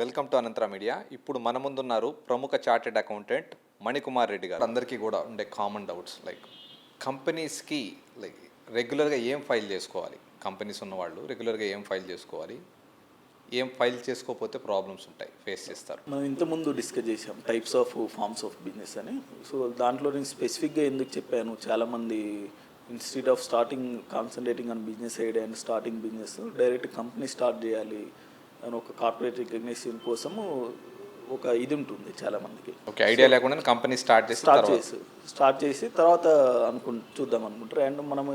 Welcome to అనంతర media. ఇప్పుడు మన ముందున్నారు ప్రముఖ చార్టెడ్ అకౌంటెంట్ మణికుమార్ రెడ్డి గారు. అందరికీ కూడా ఉండే కామన్ డౌట్స్ లైక్ కంపెనీస్కి లైక్ రెగ్యులర్గా ఏం ఫైల్ చేసుకోవాలి? కంపెనీస్ ఉన్నవాళ్ళు రెగ్యులర్గా ఏం ఫైల్ చేసుకోవాలి? ఏం ఫైల్ చేసుకోకపోతే ప్రాబ్లమ్స్ ఉంటాయి ఫేస్ చేస్తారు. మనం ఇంతకుముందు డిస్కస్ చేసాం types of forms of business అని. సో దాంట్లో నేను స్పెసిఫిక్గా ఎందుకు చెప్పాను? చాలామంది institute of starting concentrating on business idea and starting business direct company start చేయాలి. ఒక కార్పొరేట్ రికగ్నిషన్ కోసము ఒక ఇది ఉంటుంది చాలామందికి ఓకే ఐడియా లేకుండా కంపెనీ స్టార్ట్ చేసి స్టార్ట్ చేసి స్టార్ట్ చేసి తర్వాత అనుకు చూద్దాం అనుకుంటారు అండ్ మనము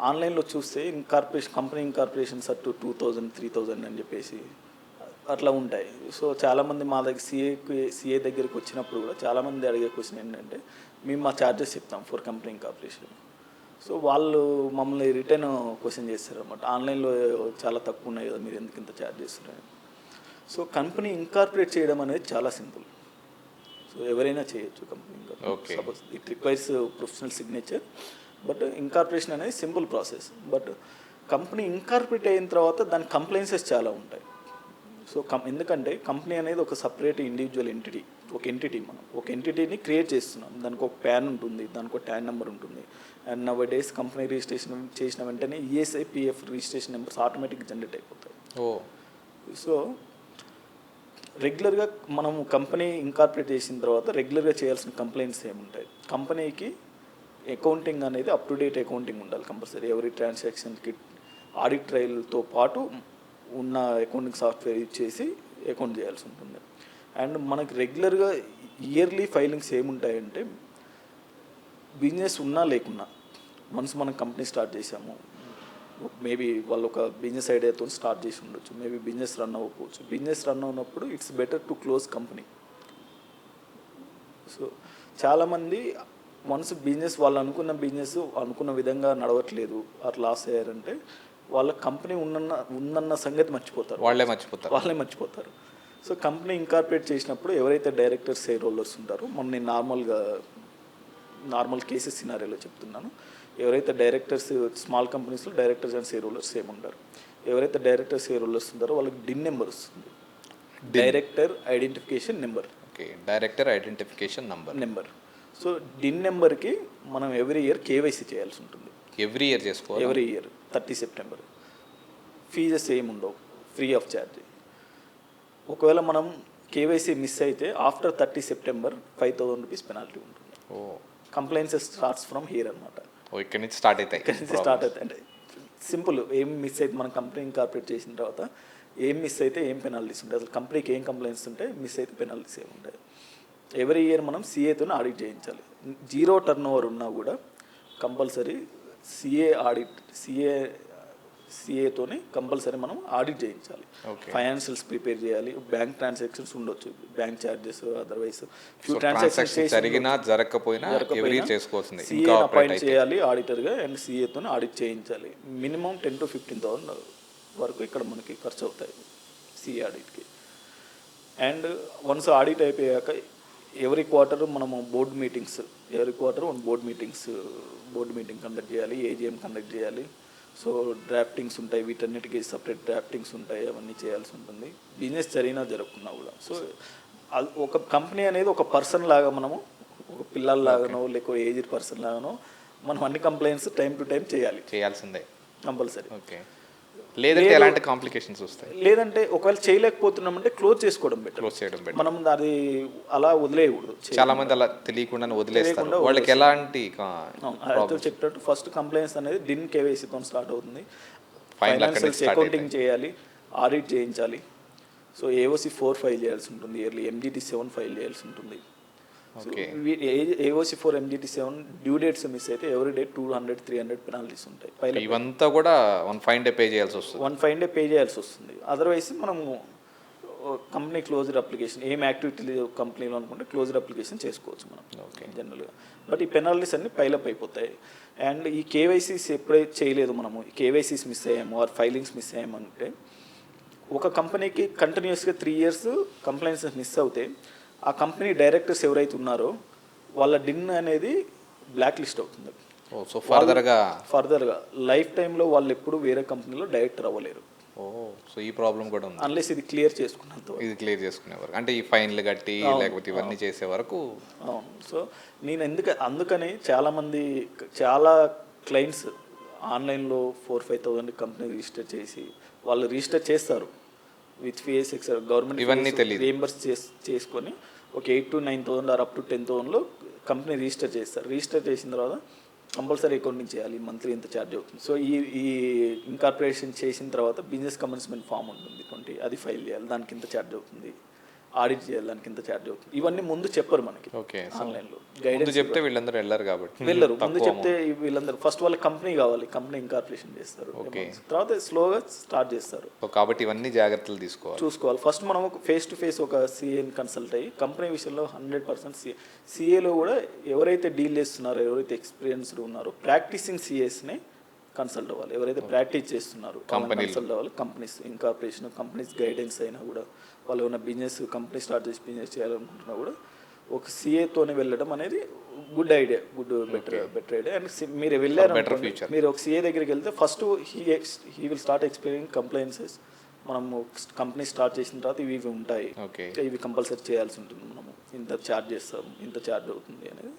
ఆన్లైన్లో చూస్తే ఇన్కార్పొరేషన్ కంపెనీ ఇన్కార్పొరేషన్స్ అటు టూ థౌజండ్ త్రీ థౌజండ్ అని చెప్పేసి అట్లా ఉంటాయి. సో చాలామంది మా దగ్గర సిఏకి సిఏ దగ్గరికి వచ్చినప్పుడు కూడా చాలామంది అడిగే క్వశ్చన్ ఏంటంటే మేము మా ఛార్జెస్ చెప్తాం ఫర్ కంపెనీ ఇన్కార్పొరేషన్ సో వాళ్ళు మమ్మల్ని రిటర్న్ క్వశ్చన్ చేస్తారు అనమాట ఆన్లైన్లో చాలా తక్కువ ఉన్నాయి కదా మీరు ఎందుకు ఇంత ఛార్జ్ చేస్తున్నారు సో కంపెనీ ఇన్కార్పొరేట్ చేయడం అనేది చాలా సింపుల్. సో ఎవరైనా చేయొచ్చు company. Suppose it requires professional signature but incorporation అనేది simple process but company incorporate అయిన తర్వాత దాని కంప్లైన్సెస్ చాలా ఉంటాయి. సో కం ఎందుకంటే కంపెనీ అనేది ఒక సపరేట్ ఇండివిజువల్ ఎంటిటీ ఒక ఎంటిటీ మనం. ఒక ఎంటిటీని క్రియేట్ చేస్తున్నాం. దానికి ఒక ప్యాన్ ఉంటుంది. దానికి ఒక ట్యాన్ నెంబర్ ఉంటుంది. And nowadays company registration చేసిన వెంటనే E ESI PF registration numbers automatic generate అయిపోతాయి. ఓ. సో రెగ్యులర్గా మనం కంపెనీ ఇన్కార్పొరేట్ చేసిన తర్వాత రెగ్యులర్గా చేయాల్సిన కంప్లైంట్స్ ఏముంటాయి? కంపెనీకి అకౌంటింగ్ అనేది అప్ టు డేట్ అకౌంటింగ్ ఉండాలి కంపల్సరీ ఎవరీ ట్రాన్సాక్షన్కి ఆడిట్ ట్రయల్తో పాటు ఉన్న అకౌంటింగ్ సాఫ్ట్వేర్ యూజ్ చేసి అకౌంట్ చేయాల్సి ఉంటుంది. అండ్ మనకి రెగ్యులర్గా ఇయర్లీ ఫైలింగ్స్ ఏముంటాయంటే బిజినెస్ ఉన్నా లేకున్నా వన్స్ మనం కంపెనీ స్టార్ట్ చేసాము మేబీ వాళ్ళు ఒక బిజినెస్ ఐడియాతో స్టార్ట్ చేసి ఉండొచ్చు మేబీ బిజినెస్ రన్ అవ్వకపోవచ్చు. Business run అవునప్పుడు it's better to close company. So చాలామంది వన్స్ బిజినెస్ వాళ్ళు అనుకున్న బిజినెస్ అనుకున్న విధంగా నడవట్లేదు అట్లా లాస్ అయ్యారంటే వాళ్ళ కంపెనీ ఉన్నన్న ఉందన్న సంగతి మర్చిపోతారు. వాళ్ళే మర్చిపోతారు. వాళ్ళే మర్చిపోతారు. సో కంపెనీ ఇన్కార్పొరేట్ చేసినప్పుడు ఎవరైతే డైరెక్టర్స్ షేర్ హోల్డర్స్ ఉంటారో మొన్న నేను నార్మల్గా నార్మల్ కేసెస్ సినారియోలో చెప్తున్నాను. ఎవరైతే డైరెక్టర్స్ స్మాల్ కంపెనీస్లో డైరెక్టర్స్ అండ్ షేర్ హోల్డర్స్ ఏముంటారు ఎవరైతే డైరెక్టర్స్ షేర్ హోల్డర్స్ ఉంటారో వాళ్ళకి డిన్ నెంబర్ వస్తుంది. Director identification number okay director identification number number so DIN నెంబర్కి మనం ఎవ్రీ ఇయర్ కేవైసీ చేయాల్సి ఉంటుంది. ఎవ్రీ ఇయర్ చేసుకోవాలి? Every year thirty September fees ఏమి ఉండవు. ఫ్రీ ఆఫ్ ఛార్జ్ ఒకవేళ మనం కేవైసీ మిస్ అయితే after thirty September five thousand rupees penalty ఉంటుంది. ఓ. కంప్లైన్సెస్ స్టార్ట్స్ ఫ్రమ్ హియర్ అనమాట ఓ ఇక్కడి నుంచి స్టార్ట్ అవుతాయి ఇక్కడ నుంచి స్టార్ట్ అవుతాయి. అంటే సింపుల్ ఏం మిస్ అయితే మనం కంపెనీ ఇన్కార్పొరేట్ చేసిన తర్వాత ఏం మిస్ అయితే ఏం పెనాల్టీస్ ఉంటాయి. అసలు కంపెనీకి ఏం కంప్లైంట్స్ ఉంటాయి మిస్ అయితే పెనాల్టీస్ ఏమి ఉంటాయి. ఎవ్రీ ఇయర్ మనం సిఏతో ఆడిట్ చేయించాలి. జీరో టర్న్ ఓవర్ ఉన్నా కూడా కంపల్సరీ సిఏ ఆడిట్ సిఏ సిఏతోనే కంపల్సరీ మనం ఆడిట్ చేయించాలి. ఫైనాన్షియల్స్ ప్రిపేర్ చేయాలి. బ్యాంక్ ట్రాన్సాక్షన్స్ ఉండొచ్చు. Bank charges otherwise few so transaction జరిగినా జరగకపోయినా ఆపరేట్ అపాయింట్ చేయాలి ఆడిటర్గా అండ్ సీఏతో ఆడిట్ చేయించాలి. Minimum ten to fifteen thousand వరకు ఇక్కడ మనకి ఖర్చు అవుతాయి సిఏ ఆడిట్కి. అండ్ వన్స్ ఆడిట్ అయిపోయాక ఎవరి క్వార్టర్ మనము board meetings every quarter one board meetings board meeting conduct చేయాలి ఏజిఎం కండక్ట్ చేయాలి. సో డ్రాఫ్టింగ్స్ ఉంటాయి వీటన్నిటికీ సపరేట్ డ్రాఫ్టింగ్స్ ఉంటాయి అవన్నీ చేయాల్సి ఉంటుంది. బిజినెస్ జరిగినా జరగకున్నా కూడా. సో ఒక కంపెనీ అనేది ఒక పర్సన్ లాగా మనము ఒక పిల్లల్లాగానో లేక ఏజ్డ్ పర్సన్ లాగానో మనం అన్ని కంప్లైంట్స్ టైం టు టైం చేయాలి. చేయాల్సిందే. Compulsory okay. లేదంటే ఎలాంటి కాంప్లికేషన్స్ వస్తాయి? లేదంటే ఒకవేళ చేయలేకపోతున్నామంటే క్లోజ్ చేసుకోవడం బెటర్ క్లోజ్ చేయడం బెటర్ మనం అది అలా వదిలేయకూడదు. చాలా మంది అలా తెలియకుండా వదిలేస్తారు. వాళ్ళకి ఎలాంటి చెప్పినట్టు ఫస్ట్ కంప్లైంట్స్ అనేది డిన్ కేవైసీతో స్టార్ట్ అవుతుంది. ఫైనాన్షియల్స్ అకౌంటింగ్ చేయాలి ఆడిట్ చేయించాలి. సో ఏఓసి ఫోర్ ఫైల్ చేయాల్సి ఉంటుంది. ఇయర్లీ ఎంజిటి సెవెన్ ఫైల్ చేయాల్సి ఉంటుంది. AOC four MGT seven due dates miss అయితే every day two hundred three hundred penalties ఉంటాయి. ఇవంతా కూడా వన్ ఫైవ్ డే పే చేయాల్సి వస్తుంది. వన్ ఫైవ్ డే పే చేయాల్సి వస్తుంది. అదర్వైజ్ మనము కంపెనీ క్లోజ్డ్ అప్లికేషన్ ఏం యాక్టివిటీ కంపెనీలో అనుకుంటే క్లోజ్డ్ అప్లికేషన్ చేసుకోవచ్చు మనం ఓకే జనరల్గా బట్ ఈ పెనాల్టీస్ అన్ని పైలప్ అయిపోతాయి. అండ్ ఈ కేవైసీస్ ఎప్పుడైతే చేయలేదు మనము కేవైసీస్ మిస్ అయ్యాము ఆర్ ఫైలింగ్స్ మిస్ అయ్యామంటే ఒక కంపెనీకి కంటిన్యూస్గా త్రీ ఇయర్స్ కంప్లైంట్స్ మిస్ అవుతే ఆ కంపెనీ డైరెక్టర్స్ ఎవరైతే ఉన్నారో వాళ్ళ డిన్ అనేది బ్లాక్ లిస్ట్ అవుతుంది. ఓ సో ఫర్దర్గా ఫర్దర్గా లైఫ్ టైంలో వాళ్ళు ఎప్పుడు వేరే కంపెనీలో డైరెక్టర్ అవ్వలేరు. సో ఈ ప్రాబ్లం కూడా ఉంది. అన్లెస్ ఇది క్లియర్ చేసుకున్నంత. ఇది క్లియర్ చేసుకునే వరకు. అంటే ఈ ఫైన్లు కట్టి లేకపోతే ఇవన్నీ చేసే వరకు అవును. సో నేను ఎందుకు అందుకని చాలామంది చాలా క్లయింట్స్ ఆన్లైన్లో four five thousand company register చేసి వాళ్ళు రిజిస్టర్ చేస్తారు. విత్ ఫీఎస్ ఎక్సర్ గవర్నమెంట్ ఇవన్నీ తెలీదు. రీఎంబర్స్ చేసుకొని ఒక eight to nine thousand or up to ten థౌసండ్లో company register చేస్తారు. రిజిస్టర్ చేసిన తర్వాత కంపల్సరీ అకౌంటింగ్ చేయాలి మంత్లీ ఎంత ఛార్జ్ అవుతుంది. సో ఈ ఈ ఇన్కార్పొరేషన్ చేసిన తర్వాత బిజినెస్ కమర్స్మెంట్ ఫామ్ ఉంటుంది. ట్వంటీ అది ఫైల్ చేయాలి దానికి ఇంత ఛార్జ్ అవుతుంది. ఆడిట్ చేయాలి దానికి ఇంత ఛార్జ్ అవుతుంది. ఇవన్నీ ముందు చెప్పరు మనకి. ఓకే. ఆన్లైన్లో ముందు చెప్తే వీళ్ళందరూ వెళ్ళారు కాబట్టి. వెళ్ళరు. ముందు చెప్తే వీళ్ళందరూ ఫస్ట్ వాళ్ళకి కంపెనీ కావాలి. కంపెనీ ఇన్కార్పొరేషన్ చేస్తారు. Okay. తర్వాత స్లోగా స్టార్ట్ చేస్తారు. కాబట్టి ఇవన్నీ జాగ్రత్తలు తీసుకోవాలి. చూసుకోవాలి. ఫస్ట్ మనం ఒక ఫేస్ టు ఫేస్ ఒక సిఏని కన్సల్ట్ అయ్యి కంపెనీ విషయంలో హండ్రెడ్ పర్సెంట్ సిఏ సిఏలో కూడా ఎవరైతే డీల్ చేస్తున్నారో ఎవరైతే ఎక్స్పీరియన్స్డ్ ఉన్నారో ప్రాక్టీసింగ్ సిఏస్ని కన్సల్ట్ అవ్వాలి. ఎవరైతే ప్రాక్టీస్ చేస్తున్నారో. కన్సల్ట్ అవ్వాలి. కంపెనీస్ ఇన్కార్పొరేషన్ కంపెనీస్ గైడెన్స్ అయినా కూడా వాళ్ళు ఏమైనా బిజినెస్ కంపెనీ స్టార్ట్ చేసి బిజినెస్ చేయాలనుకుంటున్నా కూడా ఒక సిఏతోనే వెళ్ళడం అనేది good idea good better better idea and మీరు వెళ్ళారు. మీరు ఒక సిఏ దగ్గరికి వెళ్తే first he he will start experience compliances మనము కంపెనీ స్టార్ట్ చేసిన తర్వాత ఇవి ఇవి ఉంటాయి. ఇవి కంపల్సరీ చేయాల్సి ఉంటుంది. మనము ఇంత ఛార్జ్ చేస్తాం ఇంత ఛార్జ్ అవుతుంది అనేది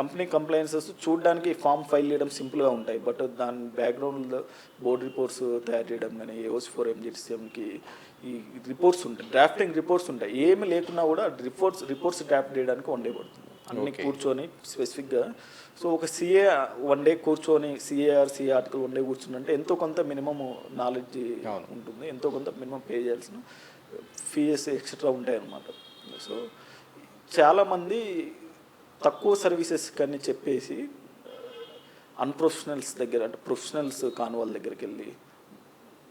కంపెనీ కంప్లైన్సెస్ చూడడానికి ఫామ్ ఫైల్ చేయడం సింపుల్గా ఉంటాయి. బట్ దాని బ్యాక్గ్రౌండ్లో బోర్డ్ రిపోర్ట్స్ తయారు చేయడం కానీ ఏఓస్ ఫోర్ ఎంజిటిసిఎంకి ఈ రిపోర్ట్స్ ఉంటాయి. డ్రాఫ్టింగ్ రిపోర్ట్స్ ఉంటాయి. ఏమి లేకున్నా కూడా రిపోర్ట్స్ రిపోర్ట్స్ డ్రాఫ్ట్ చేయడానికి వన్ డే పడుతుంది అన్ని. కూర్చొని స్పెసిఫిక్గా. సో ఒక సిఏ వన్ డే కూర్చొని CA or CA article one day కూర్చుంటే ఎంతో కొంత మినిమం నాలెడ్జ్. ఉంటుంది. ఎంతో కొంత మినిమం పే చేయాల్సిన ఫీజెస్ ఎక్సెట్రా ఉంటాయి అన్నమాట సో చాలామంది తక్కువ సర్వీసెస్ కానీ చెప్పేసి అన్ప్రొఫెషనల్స్ దగ్గర అంటే ప్రొఫెషనల్స్ కాని వాళ్ళ దగ్గరికి వెళ్ళి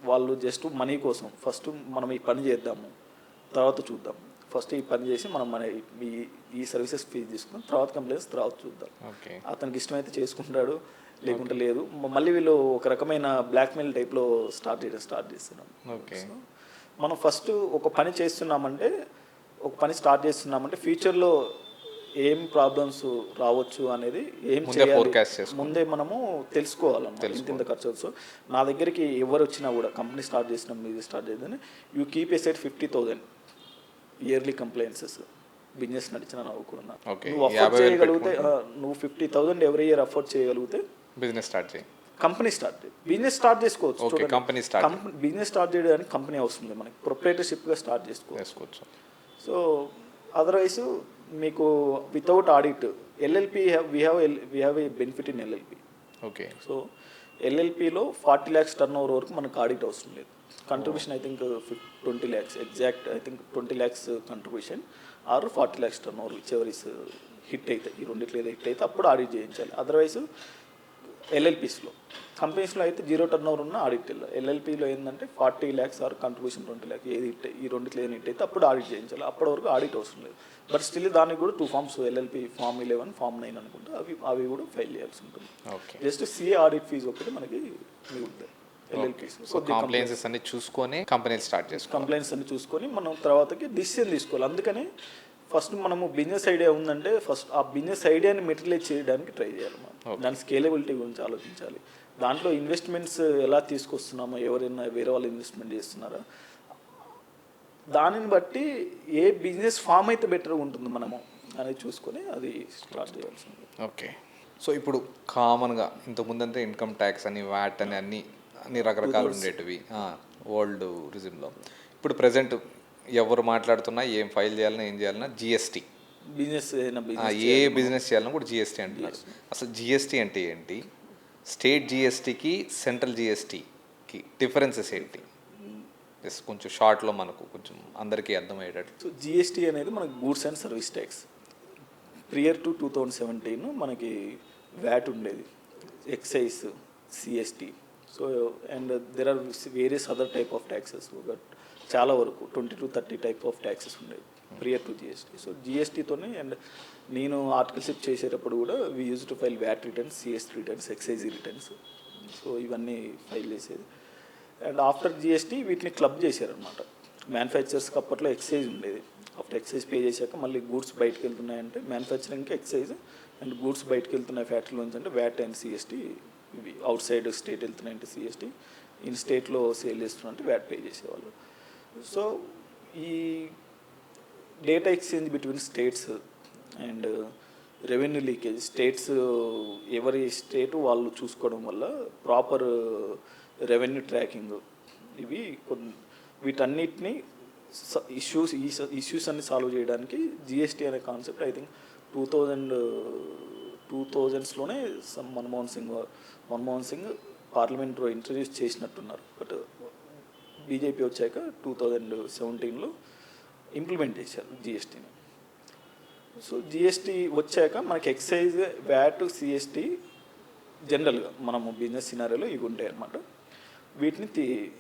వాళ్ళు జస్ట్ మనీ కోసం ఫస్ట్ మనం ఈ పని చేద్దాము తర్వాత చూద్దాం. ఫస్ట్ ఈ పని చేసి మనం మన ఈ ఈ సర్వీసెస్ ఫీజు తీసుకున్నాం తర్వాత కంప్లైంట్స్ తర్వాత చూద్దాం. అతనికి ఇష్టమైతే చేసుకుంటాడు లేకుంటే లేదు. మళ్ళీ వీళ్ళు ఒక రకమైన బ్లాక్మెయిల్ టైప్లో స్టార్ట్ చేయడం స్టార్ట్ చేస్తున్నాం. మనం ఫస్ట్ ఒక పని చేస్తున్నామంటే ఒక పని స్టార్ట్ చేస్తున్నామంటే ఫ్యూచర్లో ఏం ప్రాబ్లమ్స్ రావచ్చు అనేది ఏం ముందే చేయాలి. ముందే మనము తెలుసుకోవాలన్నమాట. ఇంత ఇంత ఖర్చు సో నా దగ్గరికి ఎవరు వచ్చినా కూడా కంపెనీ స్టార్ట్ చేసిన మీరు start చేద్దని you keep a set fifty thousand yearly compliances business నడిచిన నవ్వుకున్నా. నువ్వు అఫోర్డ్ చేయగలిగితే నువ్వు fifty thousand every year afford చేయగలిగితే బిజినెస్ స్టార్ట్ చేయి. కంపెనీ స్టార్ట్ బిజినెస్ స్టార్ట్ చేసుకోవచ్చు company start. బిజినెస్ స్టార్ట్ చేయడానికి కంపెనీ అవసరం లేదు మనకి. ప్రొపరేటర్షిప్గా స్టార్ట్ చేసుకోవచ్చు. చేసుకోవచ్చు. సో అదర్వైజ్ మీకు without audit LLP we have we have a benefit in LLP okay so ఎల్ఎల్పిలో forty lakhs turn over వరకు మనకు ఆడిట్ అవసరం లేదు. Contribution I think twenty lakhs exact I think twenty lakhs contribution or forty lakhs turnover whichever is hit అయితే ఈ రెండిట్లో ఏదో hit అయితే అప్పుడు ఆడిట్ చేయించాలి. అదర్వైజ్ ఎల్ఎల్పీస్లో. కంపెనీస్లో అయితే జీరో టర్న్ ఓవర్ ఉన్న ఆడిట్ ఎల్ఎల్పీలో ఏంటంటే forty lakhs or contribution twenty lakhs ఏది ఈ రెండిట్లో ఏది అయితే అప్పుడు ఆడిట్ చేయించాలి. అప్పటి వరకు ఆడిట్ అవసరం లేదు. బట్ స్టిల్ దానికి కూడా two forms LLP form eleven form nine అనుకుంటే అవి అవి కూడా ఫైల్ చేయాల్సి ఉంటుంది. Okay. Just CA audit fee ఒకటి మనకి మిగులుతాయి ఎల్ఎల్పీస్ సో కాంప్లైన్సెస్ అన్ని చూసుకొని కంపెనీలు స్టార్ట్ చేసుకోవాలి. కంప్లైంట్స్ అన్ని చూసుకొని మనం తర్వాతకి డిసిషన్ తీసుకోవాలి. అందుకని ఫస్ట్ మనము బిజినెస్ ఐడియా ఉందంటే ఫస్ట్ ఆ బిజినెస్ ఐడియాని మెటీరియలైజ్ చేయడానికి ట్రై చేయాలి మనం. దాని స్కేలబిలిటీ గురించి ఆలోచించాలి. దాంట్లో ఇన్వెస్ట్మెంట్స్ ఎలా తీసుకొస్తున్నామో ఎవరైనా వేరే వాళ్ళు ఇన్వెస్ట్మెంట్ చేస్తున్నారా? దానిని బట్టి ఏ బిజినెస్ ఫామ్ అయితే బెటర్ ఉంటుంది మనము అనేది చూసుకొని అది స్టార్ట్ చేయాల్సి ఉంటుంది ఓకే. సో ఇప్పుడు కామన్గా ఇంతకుముందంటే ఇన్కమ్ ట్యాక్స్ అని వ్యాట్ అని అన్ని అన్ని రకరకాలు ఉండేటివి. ఓల్డ్ రిజిమ్లో ఇప్పుడు ప్రజెంట్ ఎవరు మాట్లాడుతున్నా ఏం ఫైల్ చేయాలన్నా ఏం చేయాలన్నా జిఎస్టీ బిజినెస్ ఏ బిజినెస్ చేయాలన్నా కూడా జిఎస్టీ అంటున్నారు. అసలు జిఎస్టీ అంటే ఏంటి? స్టేట్ జిఎస్టీకి సెంట్రల్ జిఎస్టీకి డిఫరెన్సెస్ ఏంటి? జస్ట్ కొంచెం షార్ట్లో మనకు కొంచెం అందరికీ అర్థమయ్యేటట్టు. సో జిఎస్టీ అనేది మనకి goods and service tax. Prior to two thousand seventeen మనకి వ్యాట్ ఉండేది. Excise CST so and there are various other type of taxes but చాలా వరకు twenty to thirty type of taxes ఉండేవి ప్రియర్ టు జిఎస్టీ సో జిఎస్టీతోనే and నేను ఆర్టికల్షిప్ చేసేటప్పుడు కూడా we use to file VAT returns CST returns excise returns so ఇవన్నీ file చేసేది. అండ్ ఆఫ్టర్ జిఎస్టీ వీటిని క్లబ్ చేశారనమాట మ్యానుఫ్యాక్చర్స్కి అప్పట్లో ఎక్సైజ్ ఉండేది. ఆఫ్టర్ ఎక్సైజ్ పే చేశాక మళ్ళీ గూడ్స్ బయటకు వెళ్తున్నాయంటే మ్యానుఫ్యాక్చరింగ్కి ఎక్సైజ్ అండ్ గూడ్స్ బయటకు వెళ్తున్నాయి ఫ్యాక్టరీ నుంచి అంటే వ్యాట్ అండ్ సిఎస్టీ ఇవి. అవుట్ సైడ్ స్టేట్ వెళ్తున్నాయంటే సిఎస్టీ ఇన్ స్టేట్లో సేల్ చేస్తున్నారంటే వ్యాట్ పే చేసేవాళ్ళు. సో ఈ data exchange between states and revenue leakage states ఎవరి స్టేట్ వాళ్ళు చూసుకోవడం వల్ల ప్రాపర్ రెవెన్యూ ట్రాకింగ్ ఇవి కొన్ని వీటన్నిటిని ఇష్యూస్ ఈ ఇష్యూస్ అన్ని సాల్వ్ చేయడానికి జిఎస్టీ అనే concept I think two thousand two థౌజండ్స్లోనే some Manmohan Singh Manmohan Singh పార్లమెంట్లో ఇంట్రడ్యూస్ చేసినట్టున్నారు. బట్ బీజేపీ వచ్చాక టూ థౌజండ్ సెవెంటీన్లో ఇంప్లిమెంట్ చేశారు జిఎస్టీని సో జిఎస్టీ వచ్చాక మనకి ఎక్సైజ్ వ్యాట్ సిఎస్టీ జనరల్గా మనము బిజినెస్ సినారీలో ఇవి ఉంటాయి అన్నమాట. వీటిని తీ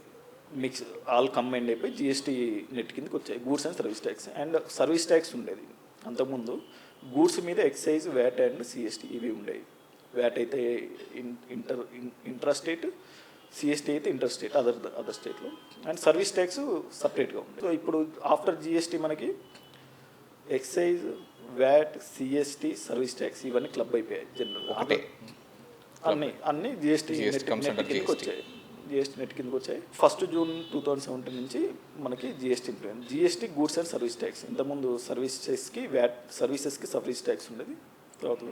మిక్స్ ఆల్ కంబైండ్ అయిపోయి జిఎస్టీ నెట్ కిందకి వచ్చాయి. Goods and service tax and service tax ఉండేది. అంతకుముందు గూడ్స్ మీద ఎక్సైజ్ వ్యాట్ అండ్ సిఎస్టీ ఇవి ఉండేవి. వ్యాట్ అయితే ఇంటర్ ఇన్- స్టేట్ సిఎస్టీ అయితే ఇంటర్ స్టేట్ అదర్ అదర్ స్టేట్లో అండ్ సర్వీస్ ట్యాక్స్ సపరేట్గా ఉంది సో ఇప్పుడు ఆఫ్టర్ జిఎస్టీ మనకి excise VAT CST service tax ఇవన్నీ క్లబ్ అయిపోయాయి జనరల్ ఒకటే. అన్ని అన్ని జిఎస్టీ కిందకి. వచ్చాయి. జిఎస్టీ నెట్ కిందకి వచ్చాయి. First June two thousand seventeen నుంచి మనకి GST implement GST goods and service tax ఇంతకుముందు సర్వీసెస్కి వ్యాట్ సర్వీసెస్కి సర్వీస్ ట్యాక్స్ ఉండేది. తర్వాత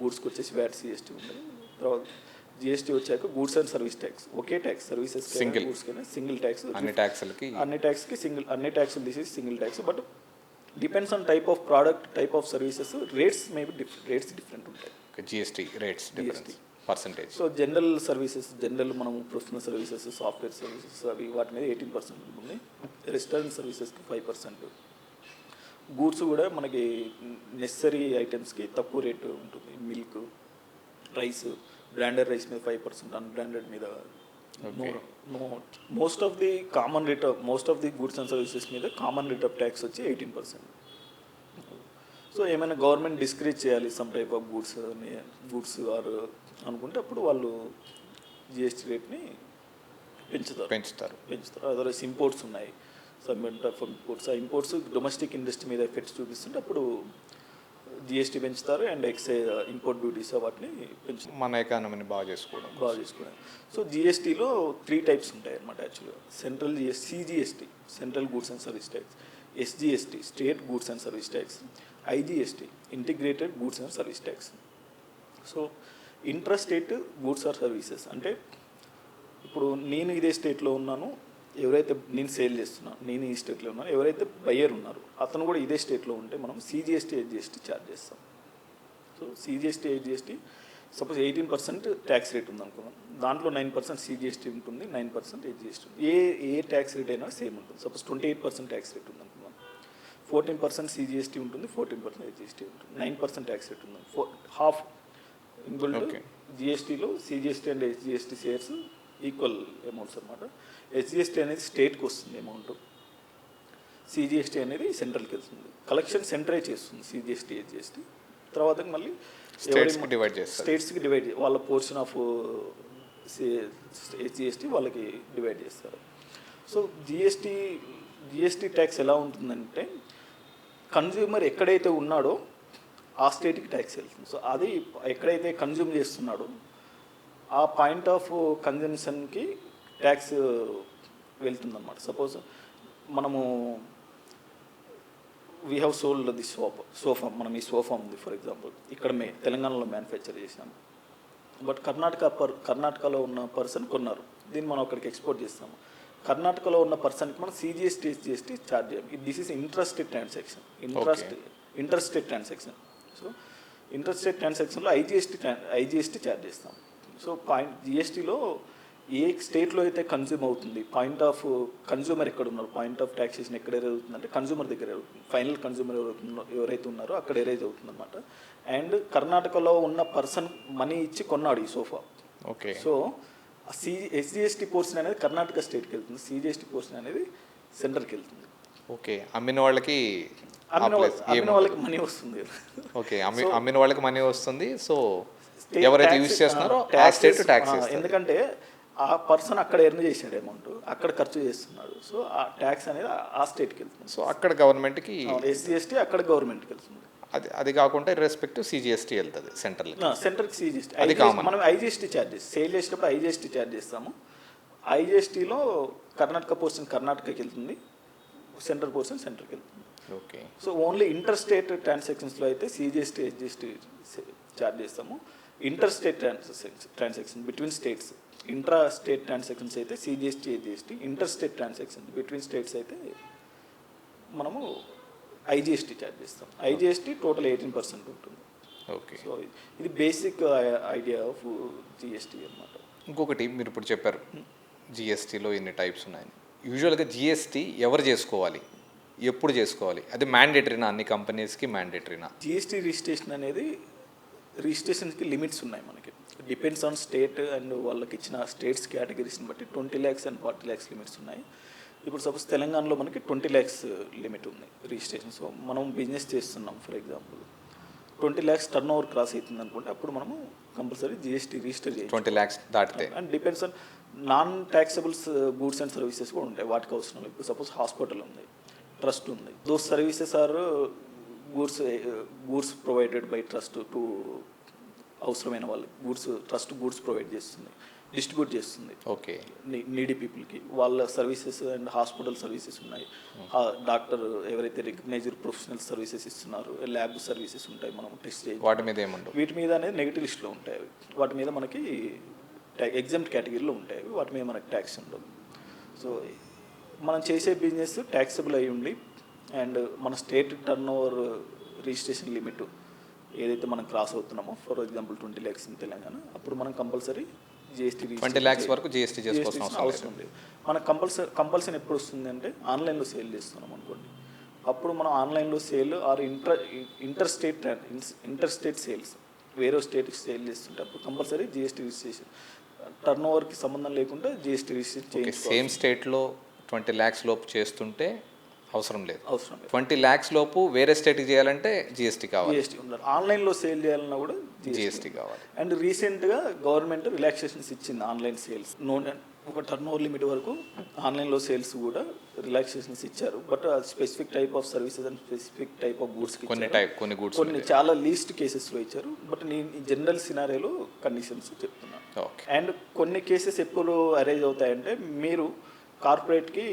గూడ్స్కి వచ్చేసి వ్యాట్ సిఎస్టీ ఉండేది. తర్వాత జిఎస్టీ వచ్చాక గూడ్స్ అండ్ సర్వీస్ ట్యాక్స్. ఒకే ట్యాక్స్. Services Single. గూడ్స్కైనా సింగిల్ ట్యాక్స్ అన్ని ట్యాక్స్లకి అన్ని ట్యాక్స్కి సింగిల్ అన్ని ట్యాక్స్లు తీసేసి single tax. But depends on type of product type of services. Rates maybe different rates different ఉంటాయి. GST rates difference percentage so general services general మనం ప్రొఫెషనల్ సర్వీసెస్ సాఫ్ట్వేర్ సర్వీసెస్ అవి వాటి మీద ఎయిటీన్ పర్సెంట్ ఉంటుంది. Restaurant సర్వీసెస్కి five percent. Goods కూడా మనకి necessary ఐటమ్స్కి తక్కువ రేటు ఉంటుంది. మిల్క్ రైస్ బ్రాండెడ్ రైస్ మీద ఫైవ్ పర్సెంట్ అన్బ్రాండెడ్ మీద. Most of the common rate of most of the goods and services మీద కామన్ రేట్ ఆఫ్ ట్యాక్స్ వచ్చి ఎయిటీన్ పర్సెంట్ సో ఏమైనా గవర్నమెంట్ డిస్కరేజ్ చేయాలి some type of goods goods or అనుకుంటే అప్పుడు వాళ్ళు GST రేట్ని పెంచుతారు. పెంచుతారు. పెంచుతారు. అదర్వైస్ ఇంపోర్ట్స్ ఉన్నాయి. సమ్ ఆఫ్ ఇంపోర్ట్స్ ఆ ఇంపోర్ట్స్ డొమెస్టిక్ ఇండస్ట్రీ మీద ఎఫెక్ట్స్ చూపిస్తుంటే అప్పుడు జిఎస్టీ పెంచుతారు అండ్ ఎక్సైజ్ ఇంపోర్ట్ డ్యూటీస్ వాటిని పెంచుతారు. మన ఎకానమీని బాగా చేసుకోవడం బాగా చేసుకున్నాను సో జిఎస్టీలో త్రీ టైప్స్ ఉంటాయి అన్నమాట యాక్చువల్గా central GS CGST central goods and service tax SGST state goods and service tax IGST integrated goods and service tax so intra state goods or services అంటే ఇప్పుడు నేను ఇదే స్టేట్లో ఉన్నాను ఎవరైతే నేను సేల్ చేస్తున్నాను నేను ఈ స్టేట్లో ఉన్నాను ఎవరైతే బయ్యర్ ఉన్నారు అతను కూడా ఇదే స్టేట్లో ఉంటే మనం సిజిఎస్టీ హెచ్జిఎస్టీ ఛార్జ్ చేస్తాం. So CGST HGST suppose eighteen percent tax rate ఉంది అనుకుందాం దాంట్లో నైన్ పర్సెంట్ సిజిఎస్టీ ఉంటుంది నైన్ పర్సెంట్ హెచ్జిఎస్టీ ఏ ఏ ట్యాక్స్ రేట్ అయినా సేమ్ ఉంటుంది. Suppose twenty eight percent tax rate ఉంది అనుకుందాం ఫోర్టీన్ పర్సెంట్ సిజిఎస్టీ ఉంటుంది ఫోర్టీన్ పర్సెంట్ హెచ్జిఎస్టీ ఉంటుంది. నైన్ పర్సెంట్ ట్యాక్స్ రేట్ ఉంది four half include. జిఎస్టీలో CGST and HGST shares equal amounts అనమాట హెచ్జిఎస్టీ అనేది స్టేట్కి వస్తుంది అమౌంట్. సిజిఎస్టీ అనేది సెంట్రల్కి వెళ్తుంది. కలెక్షన్ సెంటరే చేస్తుంది సిజిఎస్టీ హెచ్జిఎస్టీ తర్వాత మళ్ళీ చేస్తారు. స్టేట్స్కి డివైడ్ వాళ్ళ పోర్షన్ ఆఫ్ హెచ్జిఎస్టీ వాళ్ళకి డివైడ్ చేస్తారు. సో జిఎస్టీ జిఎస్టీ ట్యాక్స్ ఎలా ఉంటుందంటే కన్జ్యూమర్ ఎక్కడైతే ఉన్నాడో ఆ స్టేట్కి ట్యాక్స్ వెళ్తుంది. సో అది ఎక్కడైతే కన్జ్యూమ్ చేస్తున్నాడో ఆ పాయింట్ ఆఫ్ కన్జంప్షన్కి ట్యాక్స్ వెళ్తుందన్నమాట. సపోజ్ మనము we have sold the sofa sofa మనం ఈ సోఫా ఉంది ఫర్ ఎగ్జాంపుల్ ఇక్కడ మే తెలంగాణలో మ్యానుఫ్యాక్చర్ చేసాము బట్ కర్ణాటక పర్ కర్ణాటకలో ఉన్న పర్సన్ కొన్నారు. దీన్ని మనం అక్కడికి ఎక్స్పోర్ట్ చేస్తాము. కర్ణాటకలో ఉన్న పర్సన్కి మనం సిజిఎస్టీ జిఎస్టీ ఛార్జ్ చేయాలి this is interested transaction interest interested transaction so interested ట్రాన్సాక్షన్లో ఐజిఎస్టీ ఐజిఎస్టీ ఛార్జ్ చేస్తాం. సో పాయింట్ జిఎస్టీలో ఏ స్టేట్లో అయితే కన్జ్యూమ్ అవుతుంది పాయింట్ ఆఫ్ కన్జ్యూమర్ ఎక్కడ ఉన్నారు పాయింట్ ఆఫ్ ట్యాక్సేషన్ ఎక్కడ ఎరేజ్ అవుతుందంటే కన్జ్యూమర్ దగ్గర ఫైనల్ కన్జ్యూమర్ ఎవరైతే ఎవరైతే ఉన్నారో అక్కడ ఎరేజ్ అవుతుంది అనమాట అండ్ కర్ణాటకలో ఉన్న పర్సన్ మనీ ఇచ్చి కొన్నాడు ఈ sofa okay. So C SGST portion అనేది కర్ణాటక స్టేట్కి వెళ్తుంది. సిజిఎస్టీ పోర్షన్ అనేది సెంటర్కి వెళ్తుంది. ఓకే. అమ్మిన వాళ్ళకి అమ్మిన. వాళ్ళకి మనీ వస్తుంది. ఓకే. అమ్మిన వాళ్ళకి మనీ వస్తుంది. సో ఎవరైతే యూజ్ చేస్తున్నారో ఆ, స్టేట్ ట్యాక్స్ ఎందుకంటే ఆ పర్సన్ అక్కడ ఎర్న్ చేశాడు అమౌంట్ అక్కడ ఖర్చు చేస్తున్నాడు. సో ఆ ట్యాక్స్ అనేది ఆ- స్టేట్కి వెళ్తుంది. సో అక్కడ గవర్నమెంట్కి ఎస్జిఎస్టీ అక్కడ గవర్నమెంట్కి వెళ్తుంది. అది అది కాకుండా రెస్పెక్టివ్ సిజిఎస్టీ వెళ్తుంది సెంట్రల్ సెంటర్కి సిజిఎస్టీ. అది. మనం ఐజిఎస్టీ ఛార్జ్ చేస్తాం సేల్ చేసేటప్పుడు ఐజిఎస్టీ ఛార్జ్ చేస్తాము ఐజిఎస్టీలో కర్ణాటక పోర్షన్ కర్ణాటకకి వెళ్తుంది. సెంట్రల్ పోర్షన్ సెంటర్కి వెళ్తుంది. Okay. So only inter state ట్రాన్సాక్షన్స్లో అయితే సిజిఎస్టీ హెచ్జిఎస్టీ చార్జ్ చేస్తాము. Inter state transactions transaction between states intra state transactions అయితే CGST HGST inter state transaction between states అయితే మనము ఐజిఎస్టీ చార్జ్ చేస్తాం. ఐజిఎస్టీ టోటల్ ఎయిటీన్ పర్సెంట్ ఉంటుంది. Okay so ఇది basic idea of GST అన్నమాట. ఇంకొకటి మీరు ఇప్పుడు చెప్పారు. జిఎస్టీలో ఇన్ని టైప్స్ ఉన్నాయని యూజువల్గా జిఎస్టీ ఎవరు చేసుకోవాలి? ఎప్పుడు చేసుకోవాలి? అది మ్యాండేటరీనా అన్ని కంపెనీస్కి మ్యాండేటరీనా జిఎస్టీ రిజిస్ట్రేషన్ అనేది రిజిస్ట్రేషన్కి లిమిట్స్ ఉన్నాయి మనకి. డిపెండ్స్ ఆన్ స్టేట్ అండ్ వాళ్ళకి ఇచ్చిన స్టేట్స్ కేటగిరీస్ని బట్టి twenty lakhs and forty lakhs limits ఉన్నాయి. ఇప్పుడు సపోజ్ తెలంగాణలో మనకి ట్వంటీ ల్యాక్స్ లిమిట్ ఉంది రిజిస్ట్రేషన్. సో మనం బిజినెస్ చేస్తున్నాం for example twenty lakhs turnover cross అవుతుంది అనుకుంటే అప్పుడు మనము కంపల్సరీ జిఎస్టీ రిజిస్టర్ చేయాలి. ట్వంటీ ల్యాక్స్ దాటితే. And depends on non taxables goods and services కూడా ఉంటాయి. వాటికి అవసరం ఇప్పుడు సపోజ్ హాస్పిటల్ ఉంది ట్రస్ట్ ఉంది. Those services or goods goods provided by trust to అవసరమైన వాళ్ళకి గూడ్స్ ట్రస్ట్ గూడ్స్ ప్రొవైడ్ చేస్తుంది డిస్ట్రిబ్యూట్ చేస్తుంది. ఓకే. నీడీ పీపుల్కి. వాళ్ళ సర్వీసెస్ అండ్ హాస్పిటల్ సర్వీసెస్ ఉన్నాయి. డాక్టర్ ఎవరైతే రికగ్నైజ్డ్ ప్రొఫెషనల్ సర్వీసెస్ ఇస్తున్నారు ల్యాబ్ సర్వీసెస్ ఉంటాయి మనం టెస్ట్ వాటి మీద ఏముండవు? వీటి మీద అనేది నెగిటివ్ లిస్ట్లో ఉంటాయి. వాటి మీద మనకి ఎగ్జామ్ కేటగిరీలో ఉంటాయి. వాటి మీద మనకి ట్యాక్స్ ఉండదు సో మనం చేసే బిజినెస్ ట్యాక్సబుల్ అయి ఉండి అండ్ మన state turn over registration limit ఏదైతే మనం cross అవుతున్నామో for example twenty lakhs in Telangana అప్పుడు మనం కంపల్సరీ జిఎస్టీ ట్వంటీ ల్యాక్స్ వరకు జిఎస్టీ చేసుకోవాల్సిన అవసరం లేదు. మనకు కంపల్సరీ కంపల్సరీ ఎప్పుడు వస్తుంది అంటే ఆన్లైన్లో సేల్ చేస్తున్నాం అనుకోండి. అప్పుడు మనం ఆన్లైన్లో sale or inter inter state inter state sales వేరే స్టేట్కి సేల్ చేస్తుంటే అప్పుడు కంపల్సరీ జిఎస్టీ రిజిస్ట్రేషన్. టర్న్ ఓవర్కి సంబంధం లేకుండా జిఎస్టీ రిజిస్ట్రేషన్ సేమ్ స్టేట్లో ట్వంటీ ల్యాక్స్ లోపు చేస్తుంటే అవసరం లేదు. అవసరం లేదు. ట్వంటీ ల్యాక్స్ లోపు వేరే స్టేట్కి చేయాలంటే జిఎస్టీ కావాలి. జిఎస్టీ ఉండాలి. ఆన్లైన్లో సేల్ చేయాలన్నా కూడా జిఎస్టీ కావాలి. అండ్ రీసెంట్గా గవర్నమెంట్ రిలాక్సేషన్స్ ఇచ్చింది ఆన్లైన్ సేల్స్ నో ఒక టర్న్ ఓవర్ లిమిట్ వరకు ఆన్లైన్లో సేల్స్ కూడా రిలాక్సేషన్స్ ఇచ్చారు. But specific type of services and specific type of goods కొన్ని టైప్ కొన్ని గూడ్స్ కొన్ని చాలా లీస్ట్ కేసెస్లో ఇచ్చారు. బట్ నేను జనరల్ సినారియోలో కండిషన్స్ చెప్తున్నాను ఓకే అండ్ కొన్ని కేసెస్ ఎప్పుడు అరేంజ్ అవుతాయంటే మీరు కార్పొరేట్కి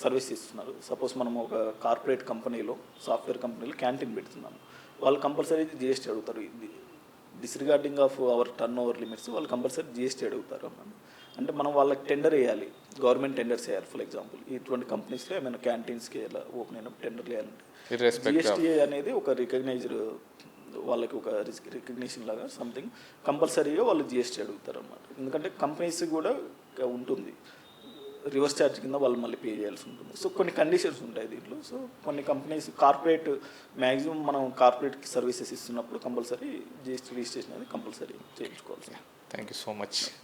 సర్వీస్ ఇస్తున్నారు. సపోజ్ మనం ఒక కార్పొరేట్ కంపెనీలో సాఫ్ట్వేర్ కంపెనీలో క్యాంటీన్ పెడుతున్నాము. వాళ్ళు కంపల్సరీ జిఎస్టీ అడుగుతారు. Disregarding of our turnover limits వాళ్ళు కంపల్సరీ జిఎస్టీ అడుగుతారు అన్నమాట అంటే మనం వాళ్ళకి టెండర్ వేయాలి. గవర్నమెంట్ టెండర్స్ వేయాలి ఫర్ ఎగ్జాంపుల్. ఇటువంటి కంపెనీస్లో ఏమైనా క్యాంటీన్స్కి ఇలా ఓపెన్ అయినప్పుడు టెండర్ వేయాలంటే జిఎస్టీ అనేది ఒక రికగ్నైజ్డ్ వాళ్ళకి ఒక రికగ్నిషన్ లాగా సంథింగ్ కంపల్సరీగా వాళ్ళు జిఎస్టీ అడుగుతారు అన్నమాట ఎందుకంటే కంపెనీస్ కూడా ఉంటుంది. రివర్స్ ఛార్జ్ కింద వాళ్ళు మళ్ళీ పే చేయాల్సి ఉంటుంది. సో కొన్ని కండిషన్స్ ఉంటాయి దీంట్లో. సో కొన్ని కంపెనీస్ కార్పొరేట్ మ్యాక్సిమం మనం కార్పొరేట్ సర్వీసెస్ ఇస్తున్నప్పుడు కంపల్సరీ జిఎస్టీ రిజిస్ట్రేషన్ అనేది కంపల్సరీ చేయించుకోవాల్సి థ్యాంక్ యూ సో మచ్